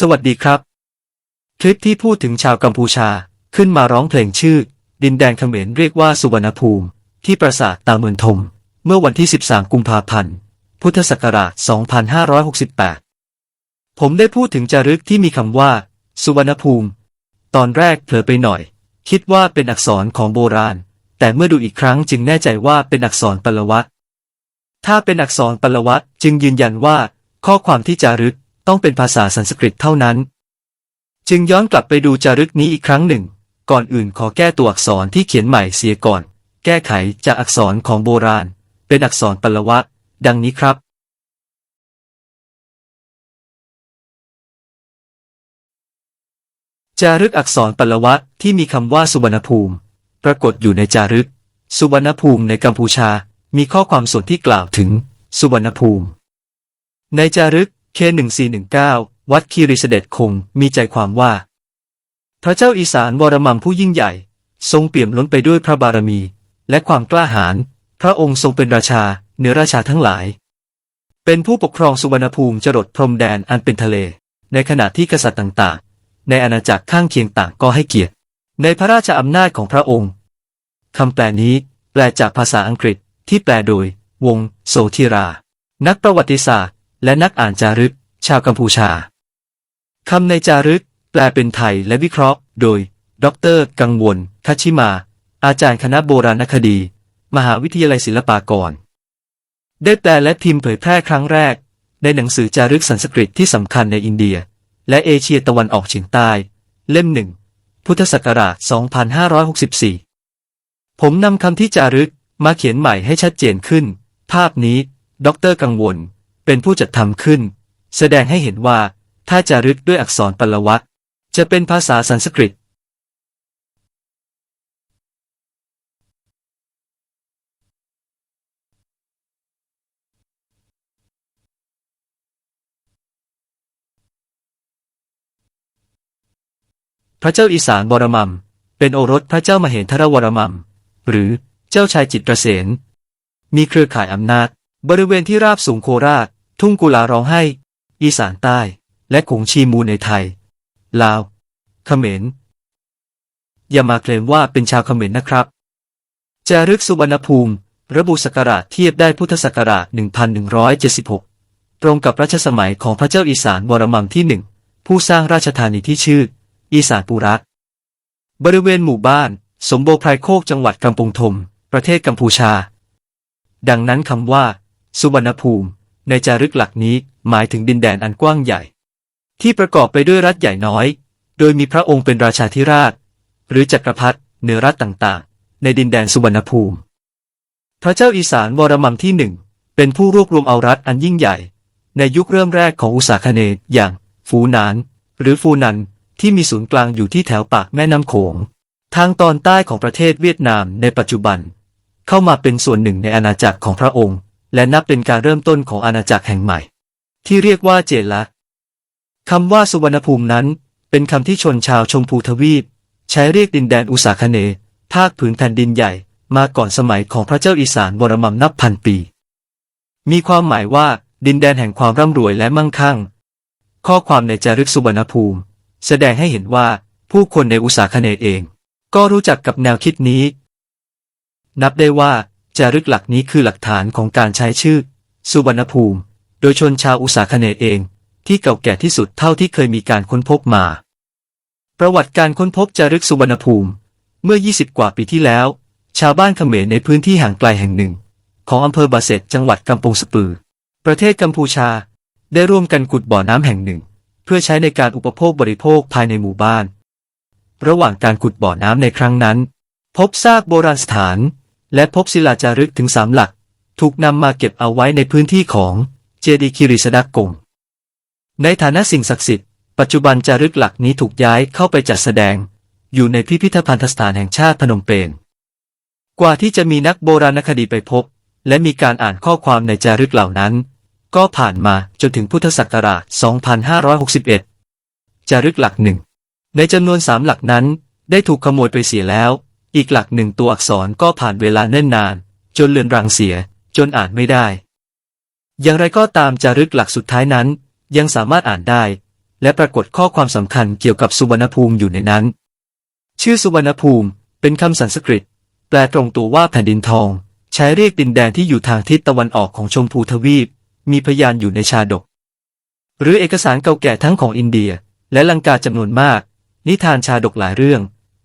สวัสดีครับ คลิปที่พูดถึงชาวกัมพูชาขึ้นมาร้องเพลงชื่อ ดินแดนเขมรเรียกว่าสุวรรณภูมิ ที่ปราสาทตาเมือนทม เมื่อวันที่ 13 กุมภาพันธ์ พุทธศักราช 2568 ผมได้พูดถึงจารึกที่มีคำว่า สุวรรณภูมิ ตอนแรกเผลอไปหน่อย คิดว่าเป็นอักษรของโบราณ แต่เมื่อดูอีกครั้งจึงแน่ใจว่าเป็นอักษรปลวัตถ้าเป็นอักษรปลวัตจึงยืนยันว่า ข้อความที่จารึก ต้องเป็นภาษาสันสกฤตเท่านั้น จึงย้อนกลับไปดูจารึกนี้อีกครั้งหนึ่ง ก่อนอื่นขอแก้ตัวอักษรที่เขียนใหม่เสียก่อน แก้ไขจากอักษรของโบราณ เป็นอักษรปลวัตดังนี้ครับจารึกอักษรปลวัตที่มีคำว่าสุวรรณภูมิ ปรากฏอยู่ในจารึก สุวรรณภูมิในกัมพูชา มีข้อความส่วนที่กล่าวถึง สุวรรณภูมิ ในจารึก K1419 วัดคีรีเสด็จคงมีใจความว่า พระเจ้าอีสานวรมัมผู้ยิ่งใหญ่ ทรงเปี่ยมล้นไปด้วยพระบารมี และความกล้าหาญพระองค์ทรงเป็นราชาเหนือราชาทั้งหลาย เป็นผู้ปกครองสุวรรณภูมิจรดพรมแดนอันเป็นทะเล ในขณะที่กษัตริย์ต่างๆ ในอาณาจักรข้างเคียงต่างก็ให้เกียรติ ในพระราชอำนาจของพระองค์คำแปลนี้แปลจากภาษาอังกฤษที่แปลโดย วงโสธิรา นักประวัติศาสตร์ และนักอ่านจารึก ชาวกัมพูชาคำในจารึก แปลเป็นไทยและวิเคราะห์ โดย ดร กังวลคัชิมา อาจารย์คณะโบราณคดี มหาวิทยาลัยศิลปากร ได้แปลและพิมพ์เผยแพร่ครั้งแรก ในหนังสือจารึกสันสกฤตที่สำคัญในอินเดีย และเอเชียตะวันออกเฉียงใต้ เล่มหนึ่งพุทธศักราช 2564 ผมนำคำที่จารึกมาเขียนใหม่ให้ชัดเจนขึ้น ภาพนี้ ดร กังวล เป็นผู้จัดทำขึ้น แสดงให้เห็นว่า ถ้าจารึกด้วยอักษรปลวัตจะเป็นภาษาสันสกฤต พระเจ้าอีสานวรมัม เป็นโอรสพระเจ้ามเหนทรวรมัม หรือเจ้าชายจิตรเสนมีเครือข่ายอำนาจ บริเวณที่ราบสูงโคราช ทุ่งกุลาร้องไห้ อีสานใต้ และขงชีมูในไทย ลาว เขมร อย่ามาเคลมว่าเป็นชาวเขมรนะครับ จารึกสุวรรณภูมิ ระบุศักราชเทียบได้พุทธศักราช 1176 ตรงกับรัชสมัยของพระเจ้าอีสานวรมังที่หนึ่ง ผู้สร้างราชธานีที่ชื่อ อีสานปูรัก บริเวณหมู่บ้าน สมโบไพรโคกจังหวัดกำปงธมประเทศกัมพูชา ดังนั้นคำว่า สุวรรณภูมิ ในจารึกหลักนี้หมายถึงดินแดนอันกว้างใหญ่ ที่ประกอบไปด้วยรัฐใหญ่น้อย โดยมีพระองค์เป็นราชาธิราช หรือจักรพรรดิเหนือรัฐต่างๆ ในดินแดนสุวรรณภูมิ พระเจ้าอีสานวรมัมที่หนึ่งเป็นผู้รวบรวมเอารัฐอันยิ่งใหญ่ ในยุคเริ่มแรกของอุษาคเนย์อย่าง ฟูนาน หรือฟูนันที่มีศูนย์กลางอยู่ที่แถวปากแม่น้ำโขง ทางตอนใต้ของประเทศเวียดนามในปัจจุบัน เข้ามาเป็นส่วนหนึ่งในอาณาจักรของพระองค์ และนับเป็นการเริ่มต้นของอาณาจักรแห่งใหม่ ที่เรียกว่าเจละคำว่าสุวรรณภูมินั้น เป็นคำที่ชนชาวชมพูทวีป ใช้เรียกดินแดนอุษาคเน ภาคผืนแผ่นดินใหญ่ มาก่อนสมัยของพระเจ้าอีสานวรมัมนับพันปี มีความหมายว่าดินแดนแห่งความร่ำรวยและมั่งคั่ง ข้อความในจารึกสุวรรณภูมิ แสดงให้เห็นว่าผู้คนในอุษาคเนเอง ก็รู้จักกับแนวคิดนี้ นับได้ว่า จารึกหลักนี้คือหลักฐานของการใช้ชื่อ สุวรรณภูมิ โดยชนชาวอุษาคเนย์เอง ที่เก่าแก่ที่สุดเท่าที่เคยมีการค้นพบมา ประวัติการค้นพบจารึกสุวรรณภูมิ เมื่อ 20 กว่าปีที่แล้ว ชาวบ้านเขมรในพื้นที่ห่างไกลแห่งหนึ่ง ของอำเภอบาเซตจังหวัดกำปงสปือ ประเทศกัมพูชา ได้ร่วมกันขุดบ่อน้ำแห่งหนึ่ง เพื่อใช้ในการอุปโภคบริโภคภายในหมู่บ้าน ระหว่างการขุดบ่อน้ำในครั้งนั้น พบซากโบราณสถาน และพบศิลาจารึกถึงสามหลัก ถูกนำมาเก็บเอาไว้ในพื้นที่ของเจดีคิริสดากง ในฐานะสิ่งศักดิ์สิทธิ์ ปัจจุบันจารึกหลักนี้ถูกย้ายเข้าไปจัดแสดง อยู่ในพิพิธภัณฑสถานแห่งชาติพนมเปญกว่าที่จะมีนักโบราณคดีไปพบ และมีการอ่านข้อความในจารึกเหล่านั้น ก็ผ่านมาจนถึงพุทธศักราช 2561 จารึกหลักหนึ่งในจำนวนสามหลักนั้นได้ถูกขโมยไปเสียแล้ว อีกหลักหนึ่งตัวอักษรก็ผ่านเวลาเนิ่นนาน จนเลือนรางเสีย จนอ่านไม่ได้ อย่างไรก็ตามจารึกหลักสุดท้ายนั้น ยังสามารถอ่านได้ และปรากฏข้อความสำคัญเกี่ยวกับสุวรรณภูมิอยู่ในนั้น ชื่อสุวรรณภูมิ เป็นคำสันสกฤต แปลตรงตัวว่าแผ่นดินทอง ใช้เรียกดินแดนที่อยู่ทางทิศตะวันออกของชมพูทวีป มีพยานอยู่ในชาดก หรือเอกสารเก่าแก่ทั้งของอินเดีย และลังกาจำนวนมาก นิทานชาดกหลายเรื่อง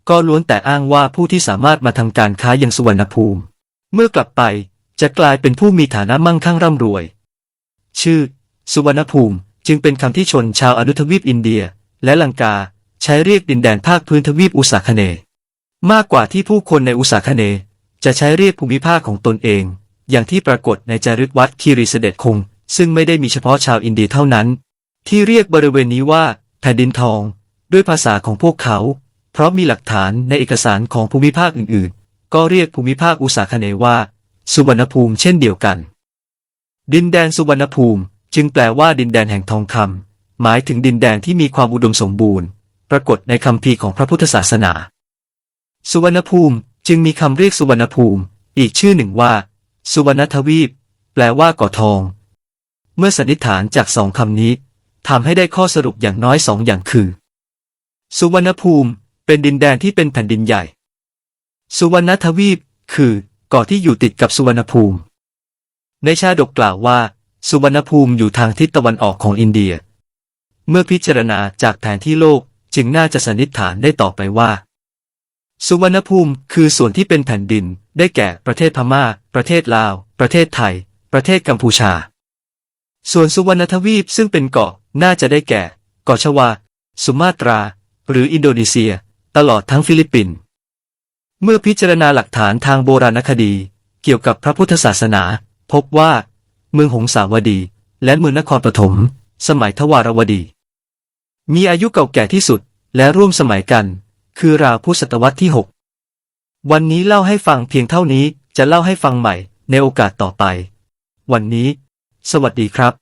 ก็ล้วนแต่อ้างว่าผู้ที่สามารถมาทำการค้ายังสุวรรณภูมิ เมื่อกลับไปจะกลายเป็นผู้มีฐานะมั่งคั่งร่ำรวย ชื่อ สุวรรณภูมิจึงเป็นคำที่ชนชาวอนุทวีปอินเดีย และลังกาใช้เรียกดินแดนภาคพื้นทวีปอุษาคเน มากกว่าที่ผู้คนในอุษาคเน จะใช้เรียกภูมิภาคของตนเอง อย่างที่ปรากฏในจารึกวัดคีรีเสด็จคง ซึ่งไม่ได้มีเฉพาะชาวอินเดียเท่านั้น ที่เรียกบริเวณนี้ว่า แผ่นดินทอง ด้วยภาษาของพวกเขา เพราะมีหลักฐานในเอกสารของภูมิภาคอื่นๆ ก็เรียกภูมิภาคอุษาคเนว่า สุวรรณภูมิเช่นเดียวกัน ดินแดนสุวรรณภูมิ จึงแปลว่าดินแดนแห่งทองคำหมายถึงดินแดนที่มีความอุดมสมบูรณ์ ปรากฏในคัมภีของพระพุทธศาสนา สุวรรณภูมิจึงมีคำเรียกสุวรรณภูมิ อีกชื่อหนึ่งว่า สุวรรณทวีป แปลว่าก่อทอง เมื่อสันนิษฐานจากสองคำนี้ทำให้ได้ข้อสรุปอย่างน้อยสองอย่างคือ สุวรรณภูมิ เป็นดินแดนที่เป็นแผ่นดินใหญ่ สุวรรณทวีป คือเกาะที่อยู่ติดกับสุวรรณภูมิ ในชาดกกล่าวว่า สุวรรณภูมิอยู่ทางทิศตะวันออกของอินเดีย เมื่อพิจารณาจากแผนที่โลกจึงน่าจะสันนิษฐานได้ต่อไปว่า สุวรรณภูมิคือส่วนที่เป็นแผ่นดิน ได้แก่ประเทศพม่า ประเทศลาว ประเทศไทย ประเทศกัมพูชา ส่วนสุวรรณทวีปซึ่งเป็นเกาะน่าจะได้แก่ เกาะชวา สุมาตรา หรืออินโดนีเซีย ตลอดทั้งฟิลิปปินส์เมื่อพิจารณาหลักฐานทางโบราณคดี เกี่ยวกับพระพุทธศาสนา พบว่า เมืองหงสาวดี และเมืองนครปฐมสมัยทวารวดี มีอายุเก่าแก่ที่สุดและร่วมสมัยกัน คือราวพุทธศตวรรษที่ 6 วันนี้เล่าให้ฟังเพียงเท่านี้จะเล่าให้ฟังใหม่ในโอกาสต่อไป วันนี้ สวัสดีครับ